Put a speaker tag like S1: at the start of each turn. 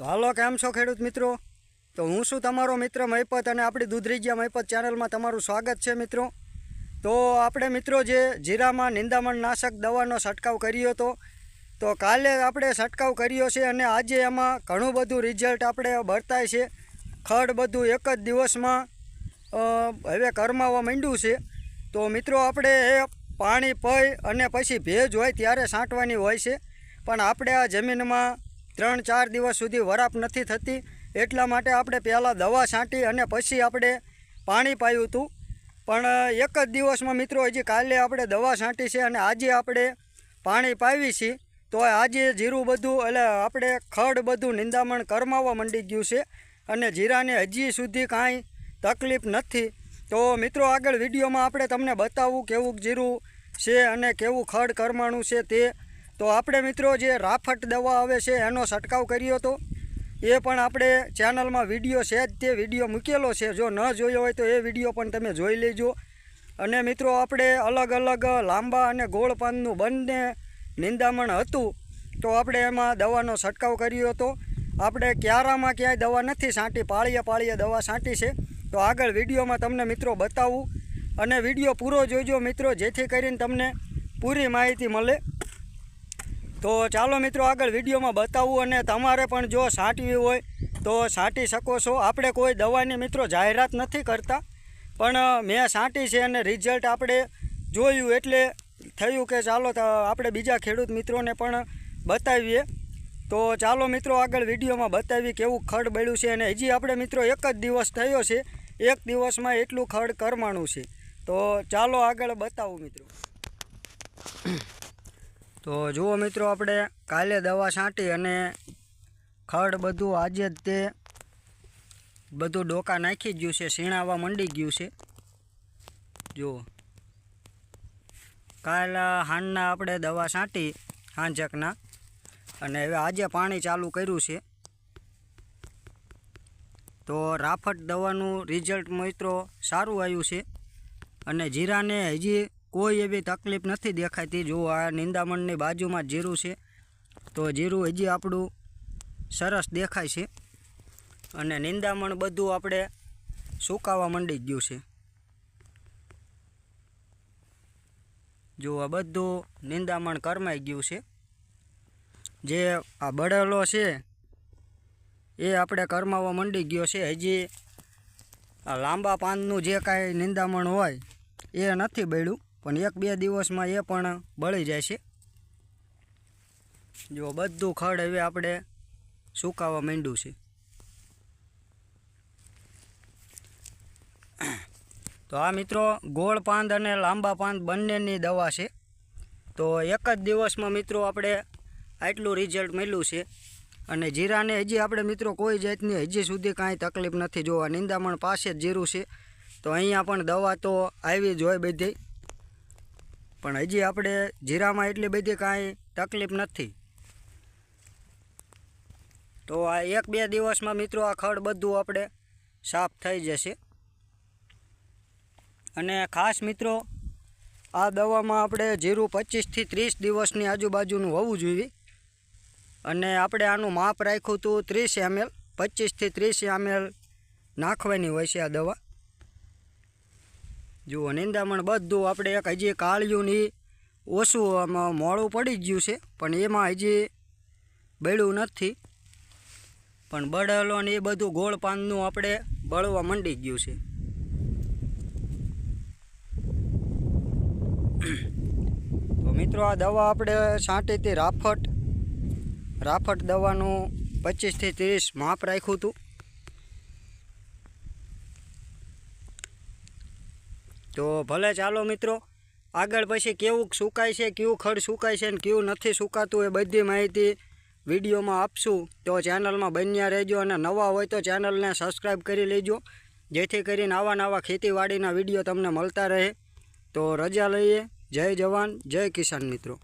S1: તો હાલો, કેમ છો ખેડૂત મિત્રો? તો હું શું તમારો મિત્ર મહિપત અને આપણી દૂધરીજિયા મહિપત ચેનલમાં તમારું સ્વાગત છે મિત્રો. તો આપણે મિત્રો જે જીરામાં નિંદામણ નાશક દવાનો છંટકાવ કર્યો હતો, તો કાલે આપણે છંટકાવ કર્યો છે અને આજે એમાં ઘણું બધું રિઝલ્ટ આપણે બરતાય છે. ખડ બધું એક જ દિવસમાં હવે કરમાવા માંડ્યું છે. તો મિત્રો આપણે એ પાણી પઈ અને પછી ભેજ હોય ત્યારે છાંટવાની હોય છે. પણ આપણે આ જમીનમાં ત્રણ ચાર દિવસ સુધી વરાપ નથી થતી, એટલા માટે આપણે પહેલાં દવા છાંટી અને પછી આપણે પાણી પાયું હતું. પણ એક જ દિવસમાં મિત્રો, હજી કાલે આપણે દવા છાંટી છે અને આજે આપણે પાણી પાવી છીએ, તો આજે જીરું બધું, એટલે આપણે ખડ બધું નિંદામણ કરમાવા માંડી ગયું છે અને જીરાને હજી સુધી કાંઈ તકલીફ નથી. તો મિત્રો, આગળ વિડીયોમાં આપણે તમને બતાવવું કેવું જીરું છે અને કેવું ખડ કરમાણું છે તે તો આપણે મિત્રો જે રાફટ દવા આવે છે, એનો છંટકાવ કર્યો હતો. એ પણ આપણે ચેનલમાં વીડિયો છે જ તે વીડિયો મૂકેલો છે. જો ન જોયો હોય તો એ વીડિયો પણ તમે જોઈ લેજો. અને મિત્રો આપણે અલગ અલગ લાંબા અને ગોળ પાનનું બંને નિંદામણ હતું, તો આપણે એમાં દવાનો છંટકાવ કર્યો હતો. આપણે ક્યારામાં ક્યાંય દવા નથી છાંટી, પાળીએ પાળીએ દવા છાંટી છે. તો આગળ વિડીયોમાં તમને મિત્રો બતાવું. અને વીડિયો પૂરો જોઈજો મિત્રો, જેથી કરીને તમને પૂરી માહિતી મળે. તો ચાલો મિત્રો આગળ વિડીયોમાં બતાવું અને તમારે પણ જો છાંટવી હોય તો છાંટી શકો છો. આપણે કોઈ દવાની મિત્રો જાહેરાત નથી કરતા, પણ મેં સાંટી છે અને રિઝલ્ટ આપણે જોયું એટલે થયું કે ચાલો આપણે બીજા ખેડૂત મિત્રોને પણ બતાવીએ. તો ચાલો મિત્રો આગળ વિડીયોમાં બતાવી કેવું ખડ બળ્યું છે અને હજી આપણે મિત્રો એક જ દિવસ થયો છે, એક દિવસમાં એટલું ખડ કરમાણું છે. તો ચાલો આગળ બતાવું મિત્રો. તો જુઓ મિત્રો, આપણે કાલે દવા છાંટી અને ખડ બધું આજે જ તે બધું ડોકા નાખી ગયું છે, સીણાવા મંડી ગયું છે. જુઓ. કાલ હાંડના આપણે દવા છાંટી, હાંજકના. અને હવે આજે પાણી ચાલુ કર્યું છે. તો રાફટ દવાનું રિઝલ્ટ મિત્રો સારું આવ્યું છે. અને જીરાને હજી કોઈ એવી તકલીફ નથી દેખાતી. જો આ નિંદામણની બાજુમાં જીરું છે, તો જીરું હજી આપણું સરસ દેખાય છે. અને નિંદામણ બધું આપણે સુકાવા માંડી ગયું છે. જો આ બધું નિંદામણ કરમાઈ ગયું છે. જે આ બળેલો છે, એ આપણે કરમાવા માંડી ગયો છે. હજી આ લાંબા પાનનું જે કાંઈ નિંદામણ હોય, એ નથી બળ્યું. પણ એક બે દિવસમાં એ પણ બળી જાય છે. જો બધું ખડ હવે આપણે સુકાવા માંડ્યું છે. તો આ મિત્રો ગોળ પાંદ અને લાંબા પાંદ બંનેની દવા છે. તો એક જ દિવસમાં મિત્રો આપણે આટલું રિઝલ્ટ મળ્યું છે. અને જીરાને હજી આપણે મિત્રો કોઈ જાતની હજી સુધી કાંઈ તકલીફ નથી જોવા. નિંદામણ પાસે જ જીરું છે. તો અહીંયા પણ દવા તો આવી જ હોય બધી. પણ હજી આપણે જીરામાં એટલી બધી કાંઈ તકલીફ નથી. તો આ એક બે દિવસમાં મિત્રો આ ખડ બધું આપણે સાફ થઈ જશે. અને ખાસ મિત્રો, આ દવામાં આપણે જીરું પચીસથી ત્રીસ દિવસની આજુબાજુનું હોવું જોઈએ. અને આપણે આનું માપ રાખ્યું હતું ત્રીસ એમએલ, પચીસથી ત્રીસ એમએલ નાખવાની હોય છે આ દવા. જુઓ, નિંદામણ બધું આપણે એક હજી કાળિયું ને ઓછું આમાં મોડું પડી ગયું છે, પણ એમાં હજી બળ્યું નથી. પણ બળેલો ને એ બધું ગોળ પાનનું આપણે બળવા મંડી ગયું છે. તો મિત્રો, આ દવા આપણે છાંટી હતી રાફટ રાફટ દવાનું પચીસથી ત્રીસ માપ રાખ્યું હતું. તો ભલે ચાલો મિત્રો, આગળ પછી કેવું સુકાય છે કેવું ખડ સુકાય છે ને કેવું નથી સુકાતું એ બધી માહિતી વિડીયોમાં આપશું. તો ચેનલમાં બન્યા રહેજો અને નવા હોય તો ચેનલને સબસ્ક્રાઈબ કરી લેજો. જેથી કરીને આવા નવા ખેતીવાડીના વીડિયો તમને મળતા રહે. તો રજા લઈએ. જય જવાન, જય કિસાન મિત્રો.